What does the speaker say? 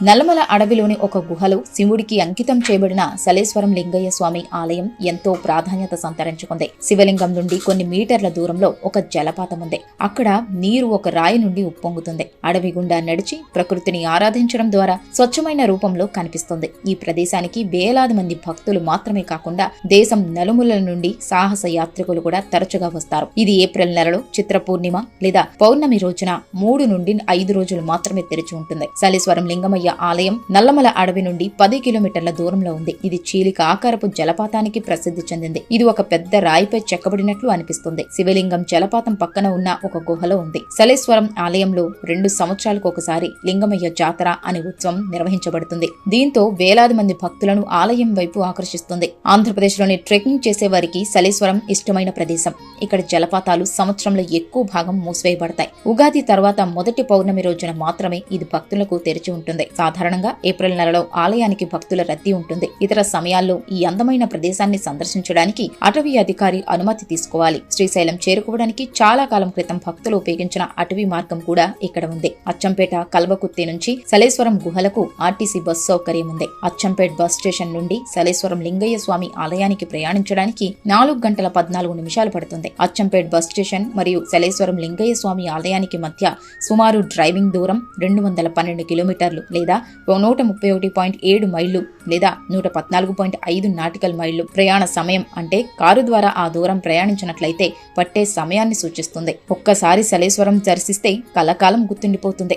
నల్లమల అడవిలోని ఒక గుహలో శివుడికి అంకితం చేయబడిన సలేశ్వరం లింగయ్య స్వామి ఆలయం ఎంతో ప్రాధాన్యత సంతరించుకుంది. శివలింగం నుండి కొన్ని మీటర్ల దూరంలో ఒక జలపాతం ఉంది. అక్కడ నీరు ఒక రాయి నుండి ఉప్పొంగుతుంది. అడవి గుండా నడిచి ప్రకృతిని ఆరాధించడం ద్వారా స్వచ్ఛమైన రూపంలో కనిపిస్తుంది. ఈ ప్రదేశానికి వేలాది మంది భక్తులు మాత్రమే కాకుండా దేశం నలుమూలల నుండి సాహస యాత్రికులు కూడా తరచుగా వస్తారు. ఇది ఏప్రిల్ నెలలో చిత్ర పూర్ణిమ లేదా పౌర్ణమి రోజున మూడు నుండి ఐదు రోజులు మాత్రమే తెరిచి ఉంటుంది. సలేశ్వరం లింగమయ్య ఆలయం నల్లమల అడవి నుండి పది కిలోమీటర్ల దూరంలో ఉంది. ఇది చీలిక ఆకారపు జలపాతానికి ప్రసిద్ధి చెందింది. ఇది ఒక పెద్ద రాయిపై చెక్కబడినట్లు అనిపిస్తుంది. శివలింగం జలపాతం పక్కన ఉన్న ఒక గుహలో ఉంది. సలేశ్వరం ఆలయంలో రెండు సంవత్సరాలకు ఒకసారి లింగమయ్య జాతర అనే ఉత్సవం నిర్వహించబడుతుంది. దీంతో వేలాది మంది భక్తులను ఆలయం వైపు ఆకర్షిస్తుంది. ఆంధ్రప్రదేశ్లోని ట్రెక్కింగ్ చేసే వారికి సలేశ్వరం ఇష్టమైన ప్రదేశం. ఇక్కడ జలపాతాలు సంవత్సరంలో ఎక్కువ భాగం మూసివేయబడతాయి. ఉగాది తర్వాత మొదటి పౌర్ణమి రోజున మాత్రమే ఇది భక్తులకు తెరిచి ఉంటుంది. సాధారణంగా ఏప్రిల్ నెలలో ఆలయానికి భక్తుల రద్దీ ఉంటుంది. ఇతర సమయాల్లో ఈ అందమైన ప్రదేశాన్ని సందర్శించడానికి అటవీ అధికారి అనుమతి తీసుకోవాలి. శ్రీశైలం చేరుకోవడానికి చాలా కాలం క్రితం భక్తులు ఉపయోగించిన అటవీ మార్గం కూడా ఇక్కడ ఉంది. అచ్చంపేట కల్వకుర్తి నుంచి సలేశ్వరం గుహలకు ఆర్టీసీ బస్ సౌకర్యం ఉంది. అచ్చంపేట్ బస్ స్టేషన్ నుండి సలేశ్వరం లింగయ్య స్వామి ఆలయానికి ప్రయాణించడానికి నాలుగు గంటల పద్నాలుగు నిమిషాలు పడుతుంది. అచ్చంపేట్ బస్ స్టేషన్ మరియు సలేశ్వరం లింగయ్య స్వామి ఆలయానికి మధ్య సుమారు డ్రైవింగ్ దూరం రెండు వందల పన్నెండు కిలోమీటర్లు లేదా నూట ముప్పై ఒకటి పాయింట్ ఏడు మైళ్ళు లేదా నూట పద్నాలుగు పాయింట్ ఐదు నాటికల్ మైళ్ళు ప్రయాణ సమయం అంటే కారు ద్వారా ఆ దూరం ప్రయాణించినట్లయితే పట్టే సమయాన్ని సూచిస్తుంది. ఒక్కసారి సలేశ్వరం దర్శిస్తే కలకాలం గుర్తుండిపోతుంది.